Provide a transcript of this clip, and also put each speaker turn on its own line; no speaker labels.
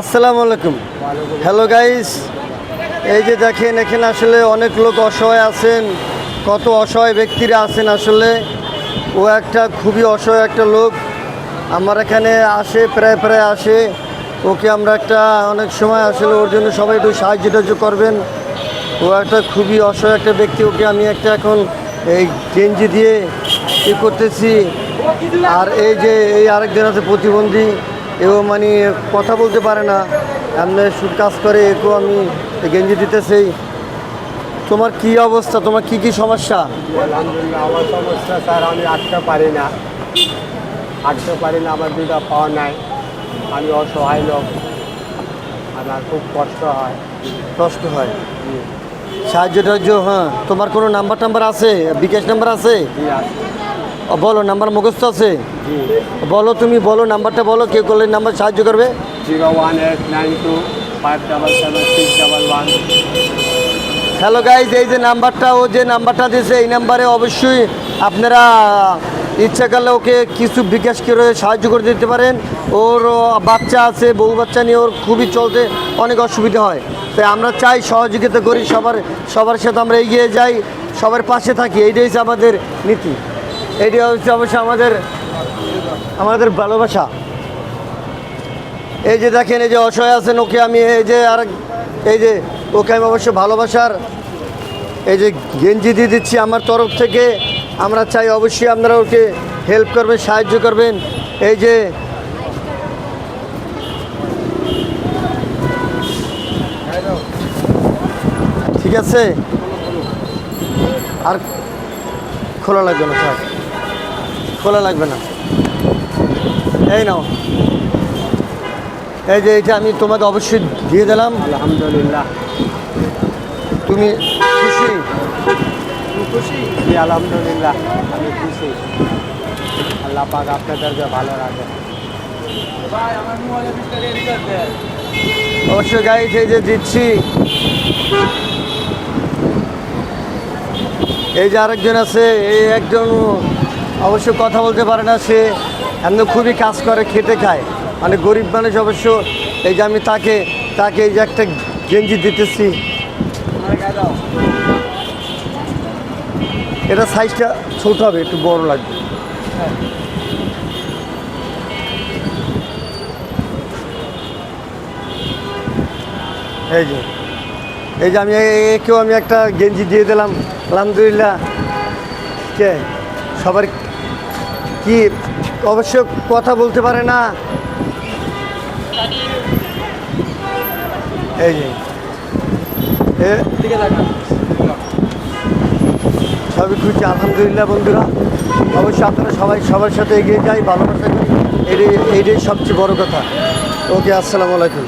আসসালামু আলাইকুম। Hello guys এই যে দেখেন, এখানে আসলে অনেক লোক অসহায় আছেন। কত অসহায় ব্যক্তিরা আছেন আসলে। ও একটা খুবই অসহায় একটা লোক। আমার এখানে আসে, প্রায় প্রায় আসে। ওকে আমরা একটা, অনেক সময় আসলে ওর জন্য সবাই একটু সাহায্য টাহায্য করবেন। ও একটা খুবই অসহায় একটা ব্যক্তি। ওকে আমি একটা এখন এই গেঞ্জি দিয়ে ই করতেছি। আর এই যে, এই আরেকজন আছে প্রতিবন্ধী। এও মানে কথা বলতে পারে না। এমনি কাজ করে একেও আমি গেঞ্জি দিতেছি। তোমার কি অবস্থা? তোমার কি কি সমস্যা?
আমার সমস্যা স্যার আমি আঁকতে পারি না। আঁকতে পারি না আমার দুটা পাওয়া নাই। আমি অসহায় লোক। আমার খুব কষ্ট হয়।
কষ্ট হয়? সাহায্য টাহায্য হ্যাঁ। তোমার কোনো নাম্বার টাম্বার আছে? বিকাশ নাম্বার আছে। বলো নাম্বার মুখস্থ আছে?
জি।
বলো তুমি বলো নাম্বারটা বলো কে করলে নাম্বার সাহায্য করবে? হ্যালো গাইজ এই যে নাম্বারটা ও যে নাম্বারটা দিয়েছে এই নাম্বারে অবশ্যই আপনারা ইচ্ছা করলে ওকে কিছু বিকাশ করে সাহায্য করে দিতে পারেন। ওর বাচ্চা আছে বউ বাচ্চা নিয়ে ওর খুবই চলতে অনেক অসুবিধা হয়। তাই আমরা চাই সহযোগিতা করি সবার সবার সাথে আমরা এগিয়ে যাই সবার পাশে থাকি এইটাই হচ্ছে আমাদের নীতি। এইটাই হচ্ছে অবশ্য আমাদের আমাদের ভালোবাসা। এই যে দেখেন, এই যে অসহায় আছেন ওকে আমি এই যে আর এই যে ওকে আমি অবশ্য ভালোবাসার, এই যে গেঞ্জি দিয়ে দিচ্ছি আমার তরফ থেকে। আমরা চাই অবশ্যই আপনারা ওকে হেল্প করবেন, সাহায্য করবেন। এই যে ঠিক আছে? আর খোলা লাগবে না খোলা লাগবে না। এই নাও। এই যে এটা আমি তোমাকে অবশ্যই দিয়ে দিলাম।
আলহামদুলিল্লাহ।
তুমি খুশি?
খুশি? আলহামদুলিল্লাহ। আমি খুশি। আল্লাহ পাক আপনাদেরকে ভালো রাখে।
অবশ্যই গাইড এই যে দিচ্ছি। এই যে আরেকজন আছে এই একজন অবশ্য কথা বলতে পারে না, সে এমনি খুবই কাজ করে, খেটে খায়। মানে গরিব মানুষ অবশ্য, এই যে আমি তাকে তাকে এই যে একটা গেঞ্জি দিতেছি। এটা সাইজটা ছোট হবে, একটু বড় লাগবে। এই যে এই যে আমি, একেও আমি একটা গেঞ্জি দিয়ে দিলাম। আলহামদুলিল্লাহ। কে? সবার কি অবশ্য কথা বলতে পারে না? এই সবই খুশি, আলহামদুলিল্লাহ বন্ধুরা। অবশ্যই আপনারা সবাই সবার সাথে এগিয়ে যাই, ভালোবাসা করি। এটাই এইটাই সবচেয়ে বড় কথা। ওকে, আসসালামু আলাইকুম।